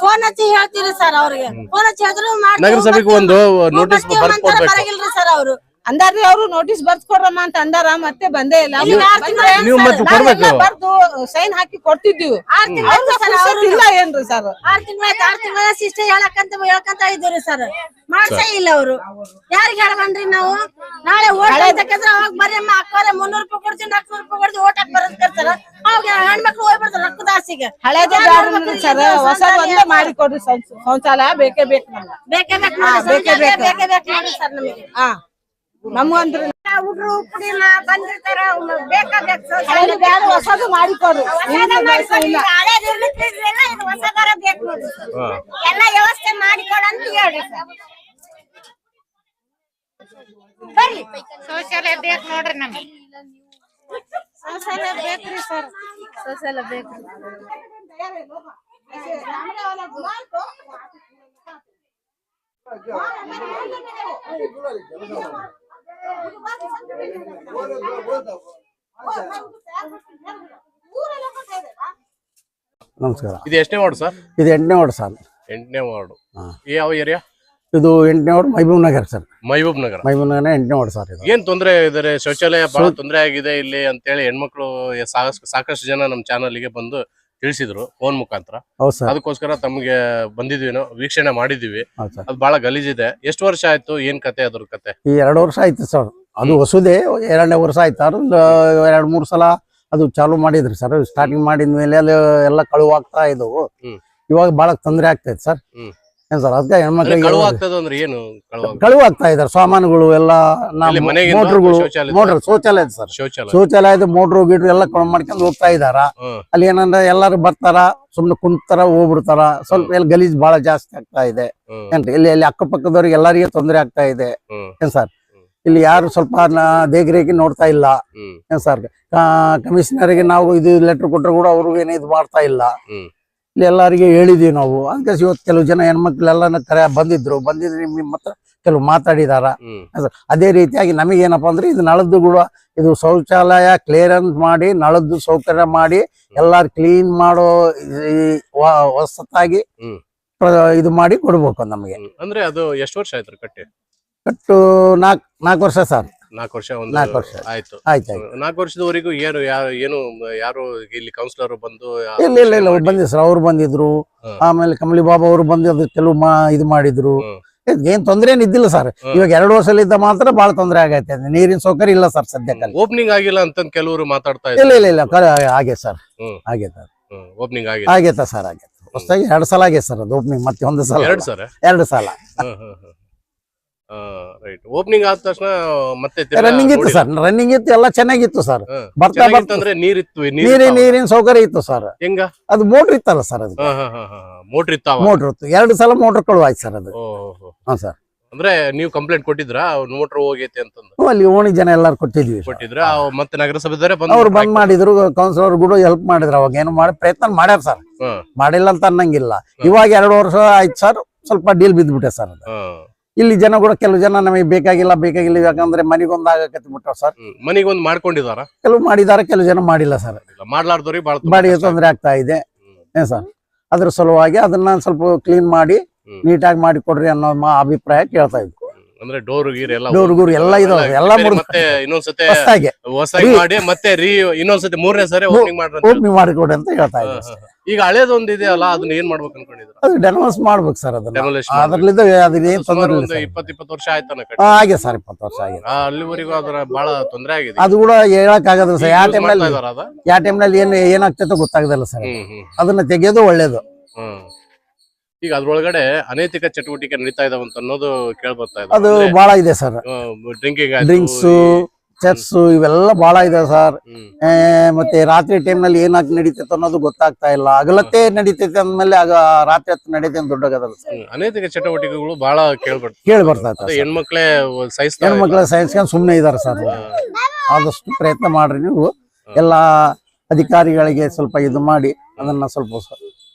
ಫೋನ್ ಹಚ್ಚಿ ಹೇಳ್ತೀರಿ ಸರ್ ಅವ್ರಿಗೆ. ಫೋನ್ ಹಚ್ಚಿ ಹೇಳಿದ್ರು ನಗರಸಭೆಗೆ ಒಂದು ನೋಟಿಸ್ ಬರ್ಕೊಡ್ಬೇಕು. ಸರ್ ಅವರು. ಅಂದಾರ್ರಿ ಅವ್ರು ನೋಟಿಸ್ ಬರ್ದ್ ಕೊಡ್ರಮ್ಮ ಅಂತ ಅಂದಾರ ಮತ್ತೆ ಬಂದೇ ಇಲ್ಲ. ನೀವು ಮತ್ತೆ ಕೊಡ್ಬೇಕು. ಬರ್ದು ಸೈನ್ ಹಾಕಿ ಕೊಡ್ತಿದ್ದೀವಿ. ಆರ್ ತಿಂಗ್ಳು ಆಯ್ತು ಸರ್ ಅವ್ರು. ಇಲ್ಲ ಏನ್ರಿ ಸರ್? ಆರ್ ತಿಂಗಳ ಆರ್ ತಿಂಗಳ ಸಿಸ್ಟರ್ ಹೇಳಕಂತ ಹೇಳಕಂತ ಇದ್ದೀರಿ ಸರ್. ಮಾಡ್ಸೇ ಇಲ್ಲ ಅವರು. ಯಾರಿಗ್ ಹೇಳವನ್ರಿ ನಾವು? ನಾಳೆ ಓಟ್ ಹಾಕಂದ್ರೆ ಅವಾಗ ಬರ್ರಿ ಅಮ್ಮ ಅಕ್ಕವ್ರೆ ಮುನ್ನೂರು ರೂಪಾಯಿ ಕೊಡ್ತೀನಿ ನಾಲ್ಕುನೂರು ರೂಪಾಯಿ ಕೊಡ್ತೀನಿ ಓಟ್ ಹಾಕಿ ಬರೋದ್ ಕರ್ತಾರ ಅವಾಗ ಹೆಣ್ಮಕ್ಳು ಹೋಗ್ಬಿಡ್ತಾರೆ ರೊಕ್ಕದ ಆಸೆಗೆ ಹಳೇದೇ ಬ್ಯಾಡ್ರಿ ಸರ್ ಹೊಸ ಒಂದೇ ಮಾಡಿ ಕೊಡ್ರಿ ಶೌಚ- ಶೌಚಾಲಯ ಬೇಕೇ ಬೇಕು ನಮ್ಗೆ. ಬೇಕೇ ಬೇಕು ಬೇಕೇ ಬೇಕು. ಬೇಕೇ ಬೇಕು ನೋಡಿ ಸರ್ ನಮಗೆ. ಹಾ. ನಮ್ಗಂದ್ರಿ ಹುಡ್ರು ಬಂದಿರ್ತಾರ ಬ್ಯಾಡ ಹೊಸದು ಮಾಡಿ ಕೊಡ್ರಿ ಇಲ್ಲ. ಹೊಸದಾರ ಬೇಕು ನೋಡಿ. ಹಾ. ಎಲ್ಲ ವ್ಯವಸ್ಥೆ ಮಾಡಿಕೊಡಂತ ಹೇಳ್ರಿ ಸರ್ ಬರ್ರಿ. ಶೌಚಾಲಯ ಬೇಕು ನೋಡ್ರಿ ನಮ್ಗೆ. ಶೌಚಾಲಯ ಬೇಕ್ರಿ ಸರ್. ಶೌಚಾಲಯ ನಮಸ್ಕಾರ. ಇದು ಎಷ್ಟನೇ ವಾರ್ಡ್ ಸರ್? ಇದು ಎಂಟನೇ ವಾರ್ಡ್ ಸರ್. ಎಂಟನೇ ವಾರ್ಡ್. ಈ ಯಾವ ಏರಿಯಾ ಇದು ಎಂಟನೇ ವಾರ್ಡ್ ಮೈಬೂಬ್ ನಗರ್ ಸರ್. ಮೈಬೂಬ್ ನಗರ. ಮೈಬೂಬ್ ನಗರ ಎಂಟನೇ ವಾರ್ಡ್ ಸರ್ ಇದು. ಏನ್ ತೊಂದರೆ ಇದಾರೆ? ಶೌಚಾಲಯ ಬಹಳ ತೊಂದರೆ ಆಗಿದೆ ಇಲ್ಲಿ ಅಂತೇಳಿ ಹೆಣ್ಮಕ್ಳು ಸಾಕಷ್ಟು ಸಾಕಷ್ಟು ಜನ ನಮ್ಮ ಚಾನಲ್ಗೆ ಬಂದು ತಿಳಿಸಿದ್ರು ಫೋನ್ ಮುಖಾಂತರ. ಹೌದು ಸರ್. ಅದಕ್ಕೋಸ್ಕರ ತಮಗೆ ಬಂದಿದ್ವಿ ನಾವು ವೀಕ್ಷಣೆ ಮಾಡಿದ್ವಿ ಹೌದು ಸರ್. ಅದು ಬಹಳ ಗಲೀಜಿದೆ. ಎಷ್ಟು ವರ್ಷ ಆಯ್ತು ಏನ್ ಕತೆ ಅದ್ರ ಕತೆ? ಈ ಎರಡು ವರ್ಷ ಆಯ್ತು ಸರ್. ಅದು ಹೊಸದೇ ಎರಡನೇ ವರ್ಷ ಆಯ್ತು. ಅದು ಒಂದು ಎರಡು ಮೂರು ಸಲ ಅದು ಚಾಲು ಮಾಡಿದ್ರಿ ಸರ್. ಸ್ಟಾರ್ಟಿಂಗ್ ಮಾಡಿದ್ಮೇಲೆ ಅಲ್ಲಿ ಎಲ್ಲ ಕಳುವಾಗ್ತಾ ಇದ್ದವು. ಇವಾಗ ಬಹಳ ತೊಂದರೆ ಆಗ್ತೈತೆ ಸರ್. ಹ್ಮ್. ಏನ್ ಸರ್ ಅದಕ್ಕೆ ಹೆಣ್ಮಕ್ಳಿಗೆ ಕಳುವು ಆಗ್ತದ ಅಂದ್ರೆ ಏನು ಕಳುವು ಕಳುವಾಗ್ತಾ ಇದಾರೆ ಸಾಮಾನುಗಳು ಎಲ್ಲ ಮೋಟ್ರುಗಳು ಶೌಚಾಲಯದ? ಮೋಟ್ರ್ ಶೌಚಾಲಯ ಸರ್. ಶೌಚಾಲಯ. ಶೌಚಾಲಯದ ಮೋಟ್ರು ಗೀಟ್ರು ಎಲ್ಲ ಕಳು ಮಾಡ್ಕೊಂಡು ಹೋಗ್ತಾ ಇದಾರ. ಅಲ್ಲಿ ಏನಂದ್ರೆ ಎಲ್ಲಾರು ಬರ್ತಾರ ಸುಮ್ನೆ ಕುಂತಾರ ಹೋಗ್ಬಿಡ್ತಾರ. ಸ್ವಲ್ಪ ಎಲ್ಲಿ ಗಲೀಜ್ ಬಹಳ ಜಾಸ್ತಿ ಆಗ್ತಾ ಇದೆ. ಏನ್ರಿ ಇಲ್ಲಿ ಇಲ್ಲಿ ಅಕ್ಕಪಕ್ಕದವ್ರಿಗೆ ಎಲ್ಲರಿಗೆ ತೊಂದರೆ ಆಗ್ತಾ ಇದೆ. ಏನ್ ಸರ್? ಇಲ್ಲಿ ಯಾರು ಸ್ವಲ್ಪ ದೇಗ್ರೇಕಿ ನೋಡ್ತಾ ಇಲ್ಲ. ಏನ್ ಸರ್? ಕಮಿಷನರ್ಗೆ ನಾವು ಇದು ಲೆಟರ್ ಕೊಟ್ಟರು ಕೂಡ ಅವ್ರಿಗೆ ಏನು ಇದು ಮಾಡ್ತಾ ಇಲ್ಲ. ಇಲ್ಲಿ ಎಲ್ಲರಿಗೆ ಹೇಳಿದೀವಿ ನಾವು. ಅದಕ್ಕೆ ಇವತ್ತು ಕೆಲವು ಜನ ಹೆಣ್ಮಕ್ಳೆಲ್ಲ ಕರೆ ಬಂದಿದ್ರು. ಬಂದಿದ್ರೆ ನಿಮ್ಮ ಹತ್ರ ಕೆಲವು ಮಾತಾಡಿದಾರ. ಅದೇ ರೀತಿಯಾಗಿ ನಮಗೇನಪ್ಪ ಅಂದ್ರೆ ಇದು ನಳದ್ದು ಕೂಡ ಇದು ಶೌಚಾಲಯ ಕ್ಲಿಯರೆನ್ಸ್ ಮಾಡಿ ನಳದ್ದು ಸೌಕರ್ಯ ಮಾಡಿ ಎಲ್ಲಾರು ಕ್ಲೀನ್ ಮಾಡೋ ಹೊಸತಾಗಿ ಇದು ಮಾಡಿ ಕೊಡ್ಬೇಕು ನಮಗೆ. ಅಂದ್ರೆ ಅದು ಎಷ್ಟು ವರ್ಷ ಆಯ್ತು ಕಟ್ಟಿ? ಕಟ್ಟು ನಾಲ್ಕು ನಾಲ್ಕು ವರ್ಷ ಸರ್. ನಾಲ್ಕು ವರ್ಷ ಒಂದು ನಾಲ್ಕು ವರ್ಷ. ಆಯ್ತು. ಆಯ್ತು. ಆಯ್ತು ನಾಲ್ಕು ವರ್ಷದವರೆಗೂ ಏನು ಯಾರು ಏನು ಯಾರು ಇಲ್ಲಿ ಕೌನ್ಸಿಲರ್ ಬಂದು ಇಲ್ಲ ಇಲ್ಲ ಇಲ್ಲ ಮಾಡಿ- ಬಂದಿದ್ರು ಸರ್ ಅವ್ರು ಬಂದಿದ್ರು. ಆಮೇಲೆ ಕಮಲಿ ಬಾಬಾ ಅವರು ಬಂದು ಅದು ಕೆಲವು ಮಾ ಇದು ಮಾಡಿದ್ರು. ಏನ್ ತೊಂದ್ರೆ ಏನಿದ್ದಿಲ್ಲ ಸರ್. ಇವಾಗ ಎರಡು ವರ್ಷಲಿದ್ದ ಮಾತ್ರ ಬಹಳ ತೊಂದರೆ ಆಗೈತೆ. ನೀರಿನ ಸೌಕರ್ಯ ಇಲ್ಲ ಸರ್ ಸದ್ಯಕ್ಕೆ. ಓಪನಿಂಗ್ ಆಗಿಲ್ಲ ಅಂತ ಕೆಲವರು ಮಾತಾಡ್ತಾ ಇಲ್ಲ ಇಲ್ಲ ಇಲ್ಲ ಆಗೇ ಸರ್. ಆಗೇ ಸರ್. ಓಪನಿಂಗ್ ಆಗೈತೆ ಸರ್ ಆಗೈತೆ ಹೊಸದಾಗಿ ಎರಡು ಸಲ ಆಗೈತೆ ಸರ್ ಅದು ಓಪನಿಂಗ್ ಮತ್ತೆ ಒಂದು ಸಲ. ಎರಡ್ ಸಲ? ಎರಡು ಸಲ. ರೈಟ್ ಓಪನಿಂಗ್ ಆದ ತಕ್ಷಣ ಮತ್ತೆ ರನ್ನಿಂಗ್ ಇತ್ತು ಸರ್ ರನ್ನಿಂಗ್ ಇತ್ತು ಎಲ್ಲ ಚೆನ್ನಾಗಿತ್ತು ಸರ್ ಬರ್ತಾ ಬರ್ತಾ ಅಂದ್ರೆ ನೀರಿತ್ತು ನೀರಿನ ನೀರಿನ ಸೌಕರ್ಯ ಇತ್ತು ಸರ್ ಹೆಂಗ? ಅದು ಮೋಟರ್ ಇತ್ತಲ್ಲ ಸರ್ ಅದು. ಮೋಟರ್ ಇತ್ತ ಮೋಟರ್ ಇತ್ತು. ಎರಡು ಸಲ ಮೋಟರ್ ಕಳುವಾಯ್ತು ಸರ್ ಅದು. ಹೋ, ಸರ್ ಅಂದ್ರೆ ನೀವು ಕಂಪ್ಲೇಂಟ್ ಕೊಟ್ಟಿದ್ರಾ? ಮೋಟರ್ ಹೋಗೈತೆ ಅಂತಂದು. ಅಲ್ಲಿ ಓಣಿ ಜನ ಎಲ್ಲಾರು ಕೊಟ್ಟಿದ್ವಿ. ಕೊಟ್ಟಿದ್ರ? ಮತ್ತೆ ನಗರಸಭೆದವರೇ ಬಂದು ಅವ್ರು ಬಂದ್ ಮಾಡಿದ್ರು ಕೌನ್ಸಿಲರ್ ಕೂಡ ಹೆಲ್ಪ್ ಮಾಡಿದ್ರು. ಅವಾಗ ಏನು ಮಾಡಿ ಪ್ರಯತ್ನ ಮಾಡ್ಯಾರ ಸರ್ ಮಾಡಿಲ್ಲ ಅಂತ ಅನ್ನಂಗಿಲ್ಲ. ಇವಾಗ ಎರಡು ವರ್ಷ ಆಯ್ತು ಸರ್ ಸ್ವಲ್ಪ ಡೀಲ್ ಬಿದ್ಬಿಟ್ಟೆ ಸರ್ ಅದು. ಇಲ್ಲಿ ಜನ ಕೂಡ ಕೆಲವು ಜನ ನಮಗೆ ಬೇಕಾಗಿಲ್ಲ ಬೇಕಾಗಿಲ್ಲ ಯಾಕಂದ್ರೆ ಮನೆಗೊಂದು ಆಗಕತ್ತಿ ಬಿಟ್ಟಾವ ಸರ್. ಮನೆಗೊಂದು ಮಾಡ್ಕೊಂಡಿದಾರ ಕೆಲವು ಮಾಡಿದಾರ ಕೆಲವು ಜನ ಮಾಡಿಲ್ಲ ಸರ್. ಮಾಡ್ಲಾರ್ದವ್ರಿಗೆ ಬಾಡಿಗೆ ತೊಂದರೆ ಆಗ್ತಾ ಇದೆ. ಏನ್ ಸರ್? ಅದ್ರ ಸಲುವಾಗಿ ಅದನ್ನ ಸ್ವಲ್ಪ ಕ್ಲೀನ್ ಮಾಡಿ. ನೀಟಾಗಿ ಮಾಡಿ ಕೊಡ್ರಿ ಅನ್ನೋ ಅಭಿಪ್ರಾಯ ಕೇಳ್ತಾ ಇದ್ವಿ. ಅಂದ್ರೆ ಡೋರ್ ಗೀರ್ ಎಲ್ಲ ಡೋರ್ ಗೂರ್ ಎಲ್ಲ ಇದಾವೆ ಎಲ್ಲ ಮತ್ತೆ ಇನ್ನೊಂದ್ಸತಿ ಹೊಸದಾಗಿ. ಹೊಸಾಗಿ ರೀ- ಮಾಡಿ ಮತ್ತೆ ರೀ ಇನ್ನೊಂದ್ಸತಿ ಮೂರನೇ ಸರಿ ಓಪನಿಂಗ್ ಮಾಡ್ರಿ ಓಪನಿಂಗ್ ಮಾಡಿಕೊಡಿ ಅಂತ ಹೇಳ್ತಾ ಇದ್ವಿ. ಈಗ ಹಳೇದೊಂದು ಇದೆಯಲ್ಲ ಅದನ್ನ ಏನ್ ಮಾಡ್ಬೇಕು ಅನ್ಕೊಂಡಿದ್ರು ಅದು ಡೆನೋಸ್ ಮಾಡ್ಬೇಕು ಸರ್ ಅದನ್ನ. Demolition ಅದ್ರಲ್ಲಿದ್ದ ಅದ್ರ ಏನ್ ತೊಂದರೆ ಸುಮಾರು ಇಲ್ಲ ಒಂದು ಸರ್. ಇಪ್ಪತ್ ಇಪ್ಪತ್ತು ವರ್ಷ ಆಯ್ತಾನ ಹಾಗೆ ಸರ್ ಇಪ್ಪತ್ತು ವರ್ಷ ಆಗಿದೆ. ಆ, ಅಲ್ಲಿವರೆಗೂ ಅದರ ಬಹಳ ತೊಂದರೆ ಆಗಿದೆ. ಅದು ಕೂಡ ಹೇಳಕ್ ಆಗದ್ರ ಸರ್ ಯಾವ ಟೈಮ್ ಟೈಮ್ನಲ್ಲಿ ಮಾಡ್ತಾ ಇದಾರ ಅದ? ಯಾವ ಟೈಮ್ನಲ್ಲಿ ಏನ್ ಏನಾಗ್ತೈತೋ ಗೊತ್ತಾಗದಲ್ಲ ಸರ್ ಹ್ಮ್ ಹ್ಮ್. ಅದನ್ನ ತೆಗೆಯೋದು ಒಳ್ಳೇದು. ಹ್ಮ್. ಈಗ ಅದ್ರೊಳಗಡೆ ಅನೈತಿಕ ಚಟುವಟಿಕೆ ನಡೀತಾ ಇದಾವಂತ ಅನ್ನೋದು ಕೇಳ್ಬರ್ತಾ ಇದೆ. ಅದು ಬಹಳ ಇದೆ ಸರ್ ಡ್ರಿಂಕಿಂಗ್ ಡ್ರಿಂಕ್ಸ್ ಚೆಸ್ ಇವೆಲ್ಲ ಬಹಳ ಇದೆ ಸರ್. ಮತ್ತೆ ರಾತ್ರಿ ಟೈಮ್ನಲ್ಲಿ ಏನಾಗಿ ನಡೀತೈತೆ ಅನ್ನೋದು ಗೊತ್ತಾಗ್ತಾ ಇಲ್ಲ. ಅಗಲತ್ತೇ ನಡೀತೈತೆ ಅಂದ್ಮೇಲೆ ಆಗ ರಾತ್ರಿ ಹೊತ್ತು ನಡೀತೈತೆ ದೊಡ್ಡ. ಅನೈತಿಕ ಚಟುವಟಿಕೆಗಳು ಬಹಳ ಕೇಳ್ಬರ್ತದೆ ಕೇಳಿ ಬರ್ತಾ ಅದೇ ಇದೆ ಹೆಣ್ಮಕ್ಳೇ ಸೈನ್ಸ್ ಹೆಣ್ಮಕ್ಳ ಸೈನ್ಸ್ ಸುಮ್ಮನೆ ಇದಾರೆ ಸರ್. ಆದಷ್ಟು ಪ್ರಯತ್ನ ಮಾಡ್ರಿ ನೀವು. ಎಲ್ಲ ಅಧಿಕಾರಿಗಳಿಗೆ ಸ್ವಲ್ಪ ಇದು ಮಾಡಿ ಅದನ್ನ ಸ್ವಲ್ಪ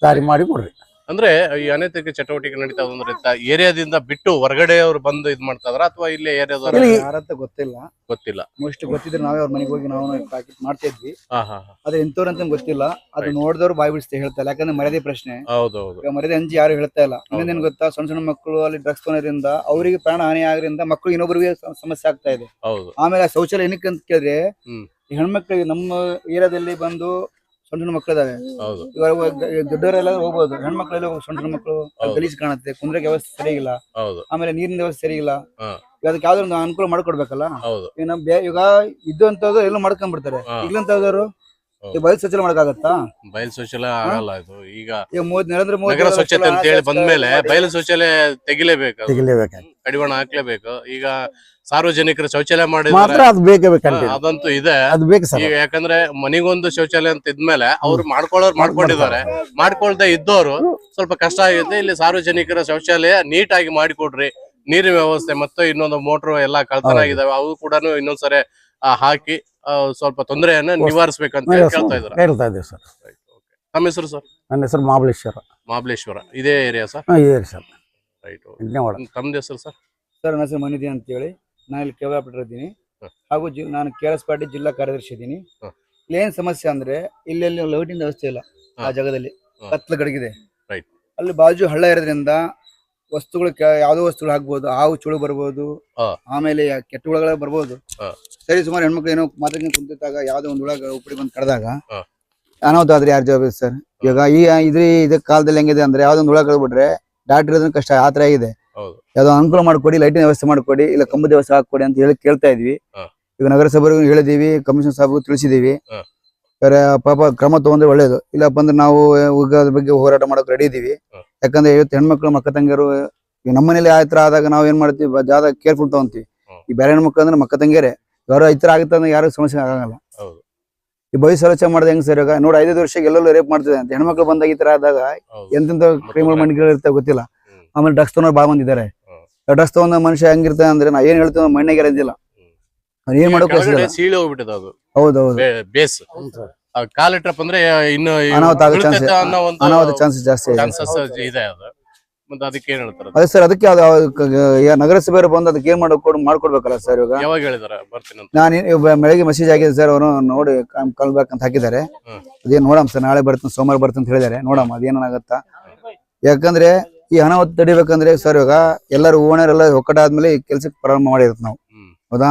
ದಾರಿ ಮಾಡಿ ಕೊಡ್ರಿ. ಅಂದ್ರೆ ಈ ಅನೈತಿಕ ಚಟುವಟಿಕೆ ನಡೀತಾ ಅಂದ್ರೆ ಏರಿಯಾದಿಂದ ಬಿಟ್ಟು ಹೊರಗಡೆ ಅವ್ರು ಬಂದು ಇದ್ ಮಾಡ್ತಾ ಇದಾರ? ಅಥವಾ ಇಲ್ಲೇ ಏರಿಯಾದವ್ರು ಯಾರಂತ ಗೊತ್ತಿಲ್ಲ. ಗೊತ್ತಿಲ್ಲ. ಮೋಸ್ಟ್ ಗೊತ್ತಿದ್ರೆ ನಾವೇ ಅವ್ರ ಮನೆಗೆ ಹೋಗಿ ನಾವು ಪ್ಯಾಕೆಟ್ ಮಾಡ್ತಾ ಇದ್ವಿ. ಆದ್ರೆ ಎಂತವ್ರಂತ ಗೊತ್ತಿಲ್ಲ. ಅದು. ನೋಡಿದವ್ರು ಬಾಯಿ ಬಿಡಿಸ್ತಾ ಹೇಳ್ತಾರೆ. ಯಾಕಂದ್ರೆ ಮರ್ಯಾದೆ ಪ್ರಶ್ನೆ. ಹೌದೌದು. ಹೌದು ಮರ್ಯಾದೆ ಅಂಜಿ ಯಾರು ಹೇಳ್ತಾ ಇಲ್ಲ. ಇನ್ನೊಂದೇನ್ ಗೊತ್ತಾ? ಸಣ್ಣ ಸಣ್ಣ ಮಕ್ಕಳು ಅಲ್ಲಿ ಡ್ರಗ್ಸ್ ತೊಗೊಳೋದ್ರಿಂದ ಅವರಿಗೆ ಪ್ರಾಣ ಹಾನಿ ಆಗೋದ್ರಿಂದ ಮಕ್ಕಳು ಇನ್ನೊಬ್ಬರಿಗೆ ಸಮಸ್ಯೆ ಆಗ್ತಾ ಇದೆ. ಹೌದು. ಆಮೇಲೆ ಶೌಚಾಲಯ ಏನಕ್ಕೆ ಅಂತ ಕೇಳಿದ್ರೆ. ಹೆಣ್ಮಕ್ಳಿಗೆ ನಮ್ಮ ಏರಿಯಾದಲ್ಲಿ ಬಂದು ಸಣ್ಣ ಸಣ್ಣ ಮಕ್ಕಳಿದಾವೆ. ಹೌದು. ಇವಾಗ ದೊಡ್ಡವರೆಲ್ಲ ಹೋಗ್ಬೋದು. ಹೆಣ್ಮಕ್ಳೆಲ್ಲ ಸಣ್ಣ ಸಣ್ಣ ಮಕ್ಕಳು ಗಲೀಜು ಕಾಣುತ್ತೆ ಕುಂದ್ರಕ್ಕೆ ವ್ಯವಸ್ಥೆ ಸರಿಯಿಲ್ಲ. ಹೌದು. ಆಮೇಲೆ ನೀರಿನ ವ್ಯವಸ್ಥೆ ಸರಿಯಿಲ್ಲ. ಇಲ್ಲ ಅದಕ್ಕೆ ಯಾವ್ದಾದ್ರು ಒಂದು ಅನುಕೂಲ ಮಾಡ್ಕೊಡ್ಬೇಕಲ್ಲ? ಹೌದು. ಈಗ ನಮ್ ಬೇ- ಈಗ ಇದ್ದಂತದ್ದು ಎಲ್ಲ ಮಾಡ್ಕೊಂಡ್ಬಿಡ್ತಾರೆ ಇಲ್ಲಂತವ್ರು. ಈಗ ಬಯಲು ಸ್ವಚ್ಛ ಮಾಡಕ್ಕಾಗತ್ತಾ? ಬಯಲು ಶೌಚಾಲಯ ಆಗಲ್ಲ ಇದು. ಈಗ ನರೇಂದ್ರ ಮೋದಿ ನಗರ ಸ್ವಚ್ಛತೆ ಅಂತ ಹೇಳಿ ಬಂದ್ಮೇಲೆ ಬಯಲು ಶೌಚಾಲಯ ತೆಗಿಲೇಬೇಕು. ಅದು. ತೆಗಿಲೇಬೇಕಾಗಿ ಕಡಿವಾಣ ಹಾಕ್ಲೇಬೇಕು. ಈಗ ಸಾರ್ವಜನಿಕರ ಶೌಚಾಲಯ ಮಾತ್ರ ಮಾಡಿದ್ರೆ ಅದು ಬೇಕೇ ಹಾ, ಬೇಕಂತ ಅದಂತೂ ಇದೆ. ಅದು ಬೇಕು ಸರ್ ಈಗ ಯಾಕಂದ್ರೆ ಮನಿಗೊಂದು ಶೌಚಾಲಯ ಅಂತ ಇದ್ಮೇಲೆ ಅವ್ರು ಮಾಡ್ಕೊಳ್ಳೋರು ಮಾಡ್ಕೊಂಡಿದ್ದಾರೆ. ಮಾಡ್ಕೊಳ್ದೆ ಇದ್ದವರು ಸ್ವಲ್ಪ ಕಷ್ಟ ಆಗುತ್ತೆ ಇಲ್ಲಿ ಸಾರ್ವಜನಿಕರ ಶೌಚಾಲಯ ನೀಟಾಗಿ ಮಾಡಿಕೊಡ್ರಿ. ನೀರಿನ ವ್ಯವಸ್ಥೆ ಮತ್ತೆ ಇನ್ನೊಂದು ಮೋಟರ್ ಎಲ್ಲ ಕಳ್ತನ ಆಗಿದಾವೆ ಅವು ಕೂಡ ಇನ್ನೊಂದ್ಸರಿ ಹಾಕಿ ಸ್ವಲ್ಪ ತೊಂದರೆಯನ್ನ ನಿವಾರಿಸಬೇಕಂತ ಹೇಳ್ತಾ ಕೇಳ್ತಾ ಇದಾರೆ ಹೇಳ್ತಾ ಇದ್ದೀವಿ ಸರ್. ತಮ್ಮ ಹೆಸರು ಸರ್? ನನ್ನ ಹೆಸರು ಮಹಾಬಲೇಶ್ವರ ಮಹಾಬಲೇಶ್ವರ ಇದೇ ಏರಿಯಾ ಸರ್? ಇದೇ ಸರ್. ರೈಟ್ ಧನ್ಯವಾದ ತಮ್ಮದೇ ಹೆಸರು ಸರ್? ಸರ್ ನನ್ನ ಹೆಸರು ಮನಿದಿ ಅಂತೇಳಿ. ನಾನು ಇಲ್ಲಿ ಕೇವಲ ಇದ್ದೀನಿ. ಹಾಗೂ ಜಿ ನಾನು ಕೆ ಆರ್ ಎಸ್ ಪಾರ್ಟಿ ಜಿಲ್ಲಾ ಕಾರ್ಯದರ್ಶಿ ಇದ್ದೀನಿ. ಇಲ್ಲಿ ಏನ್ ಸಮಸ್ಯೆ ಅಂದ್ರೆ ಇಲ್ಲಿ ಲೈಟಿನ ವ್ಯವಸ್ಥೆ ಇಲ್ಲ ಆ ಹ. ಜಾಗದಲ್ಲಿ ಹಾ. ಕತ್ಲ ಗಡಗಿದೆ Right. ಅಲ್ಲಿ ಬಾಜು ಹಳ್ಳ ಇರೋದ್ರಿಂದ ವಸ್ತುಗಳು ಯಾವುದೋ ಯಾವ್ದೋ ವಸ್ತುಗಳು ಹಾಕ್ಬೋದು ಹಾವು ಚುಳು ಬರ್ಬೋದು ಹಾ. ಆಮೇಲೆ ಕೆಟ್ಟ ಹುಳಗಳ ಬರ್ಬೋದು ಹಾ. ಸರಿ ಸುಮಾರು ಹೆಣ್ಮಕ್ಳು ಏನೋ ಮಾತಾಡಿ ಕುಂತಿದ್ದಾಗ ಯಾವುದೋ ಒಂದು ಹುಳ ಉಪ್ಪಡಿ ಬಂದು ಕಡ್ದಾಗ ಹಾ. ಅನಾಹುತ ಆದ್ರೆ ಯಾರು ಜವಾಬ್ದಾರಿ ಸರ್ ಇವಾಗ ಈ ಇದ್ರ ಇದ್ ಕಾಲದಲ್ಲಿ ಹೆಂಗಿದೆ ಅಂದ್ರೆ ಯಾವ್ದೊಂದು ಹುಳ ಕಳ್ಬಿಟ್ರೆ ಡಾಕ್ಟರ್ ಇರೋದನ್ನ ಕಷ್ಟ ಆತರ ಆಗಿದೆ ಹೌದು ಯಾವ್ದೋ ಅನುಕೂಲ ಮಾಡ್ಕೊಡಿ ಲೈಟಿನ ವ್ಯವಸ್ಥೆ ಮಾಡ್ಕೊಡಿ ಇಲ್ಲ ಕಂಬದ ವ್ಯವಸ್ಥೆ ಹಾಕೊಡಿ ಅಂತ ಹೇಳಿ ಕೇಳ್ತಾ ಇದ್ವಿ. ಈಗ ನಗರಸಭೆಗೂ ಹೇಳಿದೀವಿ ಕಮಿಷನ್ ಸಾಬ್ಗೂ ತಿಳಿಸಿದೀವಿ. ಪಾಪ ಕ್ರಮ ತಗೊಂಡ್ರೆ ಒಳ್ಳೇದು. ಇಲ್ಲಪ್ಪ ಅಂದ್ರೆ ನಾವು ಈಗ ಬಗ್ಗೆ ಹೋರಾಟ ಮಾಡಕ್ ರೆಡಿ ಇದೀವಿ. ಯಾಕಂದ್ರೆ ಇವತ್ತು ಹೆಣ್ಮಕ್ಳು ಮಕ್ಕ ತಂಗಿಯರು ನಮ್ಮನೇಲಿ ಆ ತರ ಆದಾಗ ನಾವ್ ಏನ್ ಮಾಡ್ತೀವಿ? ಜಾದ ಕೇರ್ಫುಲ್ ತಗೊಂತೀವಿ. ಈ ಬೇರೆ ಹೆಣ್ಮಕ್ಳು ಅಂದ್ರೆ ಮಕ್ಕ ತಂಗಿಯರೇ. ಯಾರು ಈ ತರ ಆಗುತ್ತೆ ಅಂದ್ರೆ ಯಾರು ಸಮಸ್ಯೆ ಆಗಲ್ಲ ಈ ಬಯಸ್ ಆಲೋಚನೆ ಮಾಡಿದ ಹೆಂಗ್ ಸರ್ ಇವಾಗ? ನೋಡಿ ಐದೈದು ವರ್ಷಕ್ಕೆ ಎಲ್ಲೆಲ್ಲೂ ರೇಪ್ ಮಾಡ್ತಿದೆ ಅಂತ. ಹೆಣ್ಮಕ್ಳು ಬಂದಾಗ ಈ ತರ ಆದಾಗ ಎಂತ ಎಂತೆಂತ ಕ್ರಿಮಿನಲ್ ಮಂಡಿಗಳು ಇರ್ತವೆ ಗೊತ್ತಿಲ್ಲ. ಆಮೇಲೆ ಡ್ರಗ್ಸ್ ತೊಗೊಂಡು ಭಾಳ ಬಂದಿದ್ದಾರೆ. ಡ್ರಗ್ಸ್ ತೊಗೊಂಡ ಮನುಷ್ಯ ಹೆಂಗಿರ್ತಾನೆ ಅಂದ್ರೆ ನಾ ಏನ್ ಹೇಳ್ತೀವಿ ಮಣ್ಣೆಗೆ ಇರೋದಿಲ್ಲ ಅವ್ನು ಏನ್ ಮಾಡೋಕೆ ನಗರಸಭೆ ಸೀಳಿ ಹೋಗ್ಬಿಟ್ಟದ ಅದು. ಹೌದು ಹೌದು ಬೇಸ್. ಆ ಕಾಲಿಟ್ರಪ್ಪ ಅಂದ್ರೆ ಇನ್ನು ಅನಾಹುತ ಚಾನ್ಸಸ್ ಜಾಸ್ತಿ ಇದೆ ಚಾನ್ಸಸ್ ಇದೆ ಅದು. ಮತ್ತೆ ಅದಕ್ಕೆ ಏನ್ ಹೇಳ್ತಾರೆ ಅದೇ? ಸರ್ ಅದಕ್ಕೆ ನಗರಸಭೆಯವರು ಬಂದು ಅದಕ್ಕೆ ಏನ್ ಮಾಡ್ಕೊಡ್ ಮಾಡ್ಕೊಡ್ಬೇಕಲ್ಲ ಸರ್ ಇವಾಗ? ಯಾವಾಗ ಹೇಳಿದಾರೆ? ಬರ್ತೀನಿ ಅಂತ. ನಾನು ಬೆಳಗ್ಗೆ ಮೆಸೇಜ್ ಆಗಿದೆ ಸರ್ ಅವರು ನೋಡಿ ಕಲ್ಬೇಕಂತ ಹಾಕಿದ್ದಾರೆ. ಅದೇನ್ ನೋಡಮ್ ಸರ್ ನಾಳೆ ಬರ್ತೀನಿ ಸೋಮವಾರ ಬರ್ತೀನಿ ಅಂತ ಹೇಳಿದ್ದಾರೆ. ನೋಡಮ್ಮ ಅದೇನಾಗತ್ತಾ? ಯಾಕಂದ್ರೆ ಈ ಅನಾಹುತ ತಡಿಬೇಕಂದ್ರೆ ಸರ್ ಇವಾಗ ಎಲ್ಲರೂ ಒಕ್ಕಟ ಒಕ್ಕಟಾದ್ಮೇಲೆ ಈ ಕೆಲ್ಸಕ್ಕೆ ಪ್ರಾರಂಭ ಮಾಡಿರುತ್ತೆ ನಾವು. ಹೌದಾ.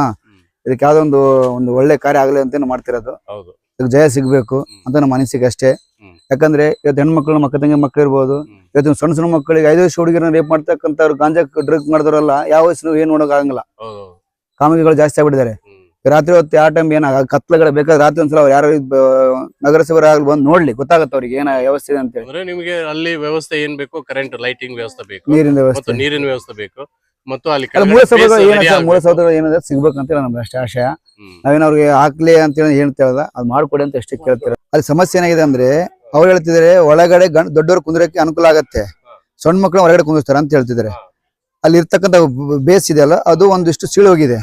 ಇದಕ್ಕೆ ಯಾವ್ದೋ ಒಂದು ಒಂದು ಒಳ್ಳೆ ಕಾರ್ಯ ಆಗಲಿ ಅಂತ ಮಾಡ್ತಿರೋದು. ಹೌದು. ಇದಕ್ಕೆ ಜಯ ಸಿಗ್ಬೇಕು ಅಂತ ನಮ್ಮ ಮನಸ್ಸಿಗೆ ಅಷ್ಟೇ. ಯಾಕಂದ್ರೆ ಇವತ್ತು ಹೆಣ್ಮಕ್ಳು ಮಕ್ಕ ತಂಗಿ ಮಕ್ಳು ಇರ್ಬೋದು. ಇವತ್ತು ಸಣ್ಣ ಸಣ್ಣ ಮಕ್ಕಳಿಗೆ ಐದು ವರ್ಷ ಹುಡುಗಿರನ್ನ ರೇಪ್ ಮಾಡ್ತಕ್ಕಂಥವ್ರು ಗಾಂಜಾ ಡ್ರಗ್ ಮಾಡಿದವರಲ್ಲ ಯಾವ ವಯಸ್ಸು ಏನ್ ನೋಡಕ್ ಆಗಂಗಿಲ್ಲ ಹೌದು. ಕಾಮಿಕೆಗಳು ಜಾಸ್ತಿ ಆಗ್ಬಿಟ್ಟಿದ್ದಾರೆ. ರಾತ್ರಿ ಹೊತ್ತು ಯಾವ ಟೈಮ್ ಏನಾಗ ಕತ್ಲಗಳ ಬೇಕಾದ್ರೆ ರಾತ್ರಿ ಒಂದ್ಸಲ ಅವ್ರು ಯಾರು ನಗರಸಭೆ ಆಗ್ಲಿ ಬಂದು ನೋಡ್ಲಿ ಗೊತ್ತಾಗತ್ತೆ ಅವ್ರಿಗೆ ಏನ ವ್ಯವಸ್ಥೆ ಇದೆ ಅಂತೇಳಿ. ಅಂದ್ರೆ ನಿಮಗೆ ಅಲ್ಲಿ ವ್ಯವಸ್ಥೆ ಏನ್ ಬೇಕು? ಕರೆಂಟ್ ಲೈಟಿಂಗ್ ವ್ಯವಸ್ಥೆ ಬೇಕು. ನೀರಿನ ಮತ್ತು ವ್ಯವಸ್ಥೆ ನೀರಿನ ವ್ಯವಸ್ಥೆ ಬೇಕು. ಮತ್ತು ಅಲ್ಲಿ ಅಲ್ಲ, ಮೂಲ ಮೂಲಸೌಕರ್ಯ space ಏನ ready ಮೂಲ ಆಗ್ಬೇಕು. ಏನಿದೆ ಸಿಗ್ಬೇಕಂತ ನಮ್ಗೆ ಅಷ್ಟೇ ಆಶಯ. ಹ್ಮ್. ನಾವೇನು ಅವ್ರಿಗೆ ಹಾಕ್ಲಿ ಅಂತೇಳಿ ಏನ್ ಕೇಳಲ್ಲ ಅದು ಮಾಡ್ಕೊಡಿ ಅಂತ ಅಷ್ಟೇ ಕೇಳ್ತಾರೆ. ಅಲ್ಲಿ ಸಮಸ್ಯೆ ಏನಾಗಿದೆ ಅಂದ್ರೆ ಅವ್ರು ಹೇಳ್ತಿದಾರೆ ಒಳಗಡೆ ಗಂಡ್ ದೊಡ್ಡವರು ಕುಂದ್ರಕ್ಕೆ ಅನುಕೂಲ ಆಗತ್ತೆ. ಸಣ್ಣ ಮಕ್ಕಳು ಹೊರಗಡೆ ಕುಂದಿರ್ತಾರೆ ಅಂತ ಹೇಳ್ತಿದ್ದಾರೆ. ಅಲ್ಲಿ ಇರ್ತಕ್ಕಂಥ ಬೇಸ್ ಇದೆಯಲ್ಲ ಅದು ಒಂದಿಷ್ಟು ಸೀಳು ಹೋಗಿದೆ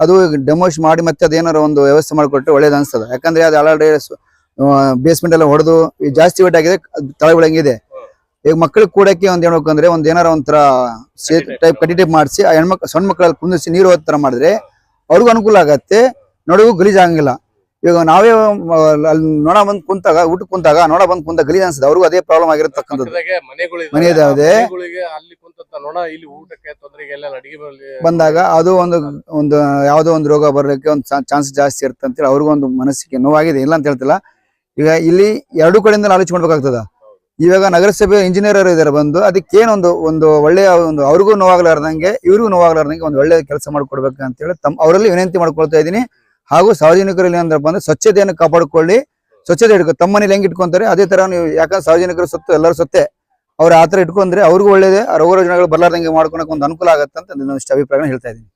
ಅದು ಡೆಮೋಶ್ ಮಾಡಿ ಮತ್ತೆ ಅದೇನಾರ ಒಂದು ವ್ಯವಸ್ಥೆ ಮಾಡಿಕೊಟ್ರೆ ಒಳ್ಳೇದು ಅನ್ಸ್ತದೆ. ಯಾಕಂದ್ರೆ ಅದು ಆಲ್ರೆಡಿ ಬೇಸ್ಮೆಂಟ್ ಎಲ್ಲ ಹೊಡೆದು ಜಾಸ್ತಿ ವೇಟ್ ಆಗಿದೆ ತಳ ಬೀಳಂಗಿದೆ ಈಗ ಮಕ್ಕಳಿಗೆ ಕೂಡಕ್ಕೆ ಒಂದ್ ಹೇಳ್ಬೇಕಂದ್ರೆ ಒಂದ್ ಏನಾರ ಒಂಥರ ಟೈಪ್ ಕಟ್ಟಿ ಟೈಪ್ ಮಾಡಿಸಿ ಆ ಹೆಣ್ಮಕ್ಳು ಸಣ್ಣ ಮಕ್ಕಳಲ್ಲಿ ಕುಂದಿಸಿ ನೀರು ಹೋದ ತರ ಮಾಡಿದ್ರೆ ಅವ್ರಿಗೂ ಅನುಕೂಲ ಆಗತ್ತೆ. ನೋಡಿಗೂ ಗಲೀಜ್ ಆಗಂಗಿಲ್ಲ ಇವಾಗ ನಾವೇ ಅಲ್ಲಿ ನೋಡ ಬಂದ್ ಕುಂತಾಗ ಊಟ ಕುಂತಾಗ ನೋಡ ಬಂದ್ ಕುಂತ ಗಲೀಜ್ ಅನ್ಸುತ್ತೆ. ಅವ್ರಿಗೂ ಅದೇ ಪ್ರಾಬ್ಲಮ್ ಆಗಿರತಕ್ಕಂಥದ್ದು. ಮನೆ ಇದಾವೆ. ಬಂದಾಗ ಅದು ಒಂದು ಒಂದು ಯಾವ್ದೋ ಒಂದು ರೋಗ ಬರಲಿಕ್ಕೆ ಒಂದು ಚಾನ್ಸ್ ಜಾಸ್ತಿ ಇರುತ್ತೆ ಅಂತೇಳಿ ಅವ್ರಿಗೂ ಒಂದು ಮನಸ್ಸಿಗೆ ನೋವಾಗಿದೆ. ಇಲ್ಲ ಅಂತ ಹೇಳ್ತಿಲ್ಲ. ಈಗ ಇಲ್ಲಿ ಎರಡು ಕಡೆಯಿಂದ ನಾಲೆಜ್ ಮಾಡ್ಬೇಕಾಗ್ತದ. ಇವಾಗ ನಗರಸಭೆ ಇಂಜಿನಿಯರ್ ಇದಾರೆ ಬಂದು ಅದಕ್ಕೆ ಏನೊಂದು ಒಂದು ಒಳ್ಳೆಯ ಒಂದು ಅವ್ರಿಗೂ ನೋವಾಗ್ಲಾರ್ದಂಗೆ ಇವ್ರಿಗೂ ನೋವಾಗ್ಲಾರ್ದಂಗೆ ಒಂದು ಒಳ್ಳೆಯ ಕೆಲಸ ಮಾಡ್ಕೊಡ್ಬೇಕು ಅಂತೇಳಿ ತಮ್ಮ ಅವರಲ್ಲಿ ವಿನಂತಿ ಮಾಡ್ಕೊಳ್ತಾ ಇದ್ದೀನಿ. ಹಾಗೂ ಸಾರ್ವಜನಿಕರಲ್ಲಿ ಏನಂದ್ರಪ್ಪ ಅಂದ್ರೆ ಸ್ವಚ್ಛತೆಯನ್ನು ಕಾಪಾಡಿಕೊಳ್ಳಿ. ಸ್ವಚ್ಛತೆ ಇಟ್ಕೊ ತಮ್ಮ ಮನೇಲಿ ಹೆಂಗ್ ಇಟ್ಕೊಂತಾರೆ, ಅದೇ ತರ ನೀವು ಯಾಕಂದ್ರೆ ಸಾರ್ವಜನಿಕರ ಎಲ್ಲರೂ ಎಲ್ಲರ ಅವ್ರು ಆ ಥರ ಇಟ್ಕೊಂಡ್ರೆ ಅವ್ರಿಗೂ ಒಳ್ಳೇದೇ, ರೋಗ ರೋಜನೆಗಳು ಬರಲಾರ್ದಂಗೆ ಮಾಡ್ಕೊಳಕ್ಕೆ ಒಂದು ಅನುಕೂಲ ಆಗುತ್ತೆ ಅಂತ ನಾನು ಇಷ್ಟ ಅಭಿಪ್ರಾಯ ಹೇಳ್ತಾ ಇದ್ದೀನಿ.